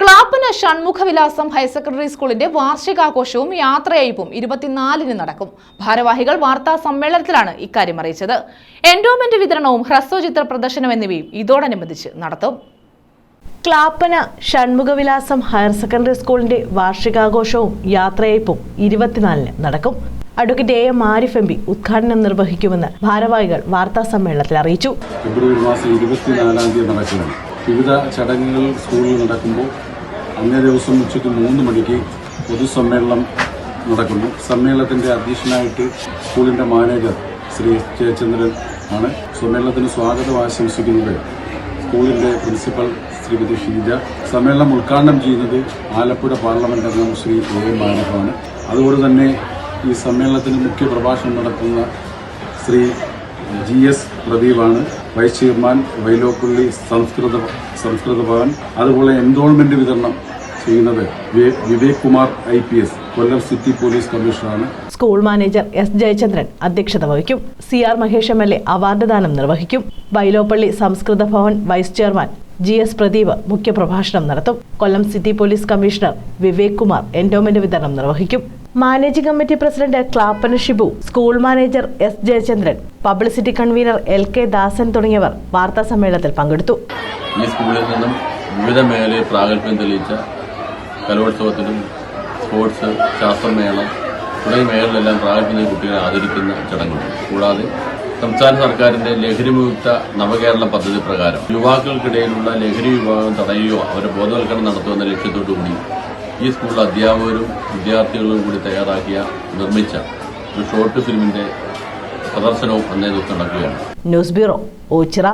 Clappana Shanmukhavilasam higher secondary സ്കൂളിന്റെ വാർഷികാഘോഷവും യാത്രയയപ്പും ഇരുപത്തിനാലിന് നടക്കും. ഭാരവാഹികൾ വാർത്താ സമ്മേളനത്തിലാണ് ഇക്കാര്യം അറിയിച്ചത്. എൻഡോമെന്റ് വിതരണവും ഹ്രസ്വചിത്ര പ്രദർശനം എന്നിവയും ഇതോടനുബന്ധിച്ച് നടത്തും. ക്ലാപ്പന ഷൺമുഖവിലാസം ഹയർ സെക്കൻഡറി സ്കൂളിന്റെ വാർഷികാഘോഷവും യാത്രയയപ്പും ഇരുപത്തിനാലിന് നടക്കും. Advocate A M Arif M P ഉദ്ഘാടനം നിർവഹിക്കുമെന്ന് ഭാരവാഹികൾ വാർത്താ സമ്മേളനത്തിൽ അറിയിച്ചു. ഫെബ്രുവരി മാസം ഇരുപത്തിനാലാം തീയതി നടക്കുകയാണ് വിവിധ ചടങ്ങുകൾ സ്കൂളിൽ നടക്കുമ്പോൾ അന്നേ ദിവസം ഉച്ചയ്ക്ക് മൂന്ന് മണിക്ക് പൊതുസമ്മേളനം നടക്കുന്നു. സമ്മേളനത്തിന്റെ അധ്യക്ഷനായിട്ട് സ്കൂളിന്റെ മാനേജർ ശ്രീ ജയചന്ദ്രൻ ആണ്. സമ്മേളനത്തിന് സ്വാഗതം ആശംസിക്കുന്നത് സ്കൂളിന്റെ പ്രിൻസിപ്പൽ ശ്രീമതി ഷീജ. സമ്മേളനം ഉദ്ഘാടനം ചെയ്യുന്നത് ആലപ്പുഴ പാർലമെന്റ് അംഗം ശ്രീ എ ആരിഫാണ് അതുപോലെ തന്നെ ഈ സമ്മേളനത്തിന് മുഖ്യ പ്രഭാഷണം നടത്തുന്ന ശ്രീ ജി എസ് പ്രദീപാണ് വൈസ് ചെയർമാൻ വൈലോപ്പള്ളി സംസ്കൃത സംസ്കൃത ഭവൻ. അതുപോലെ എൻറോൾമെന്റ് വിതരണം ചെയ്യുന്നത്. Vivek Kumar I P S Kollam city police കമ്മീഷണറാണ്. School manager S Jayachandran അധ്യക്ഷത വഹിക്കും. C R Mahesh M L A award ദാനം നിർവഹിക്കും. Vyloppilly Samskrita Bhavan vice chairman G S Pradeep മുഖ്യപ്രഭാഷണം നടത്തും. Kollam city police commissioner Vivek Kumar endowment വിതരണം നിർവഹിക്കും. Managing committee president Clappana Shibu school manager S Jayachandran publicity convener L K Dasan തുടങ്ങിയവർ വാർത്താ സമ്മേളനത്തിൽ പങ്കെടുത്തു. ഈ സ്കൂളിൽ നിന്നും വിവിധ മേഖലയിൽ പ്രാഗൽഭ്യം തെളിയിച്ച കലോത്സവത്തിലും സ്പോർട്സ് ശാസ്ത്രമേള തുടങ്ങിയ മേഖലയിലെല്ലാം പ്രായത്തിന് കുട്ടികളെ ആദരിക്കുന്ന ചടങ്ങുണ്ട് കൂടാതെ സംസ്ഥാന സർക്കാരിന്റെ ലഹരിമുക്ത നവകേരള പദ്ധതി പ്രകാരം യുവാക്കൾക്കിടയിലുള്ള ലഹരി വിഭാഗം തടയുകയോ അവരെ ബോധവൽക്കരണം നടത്തുമെന്ന ലക്ഷ്യത്തോടു കൂടി ഈ സ്കൂളിലെ അധ്യാപകരും വിദ്യാർത്ഥികളും കൂടി തയ്യാറാക്കിയ നിർമ്മിച്ച ഒരു ഷോർട്ട് ഫിലിമിന്റെ പ്രദർശനവും അന്നേ ദിവസം നടക്കുകയാണ്. News bureau Ochira.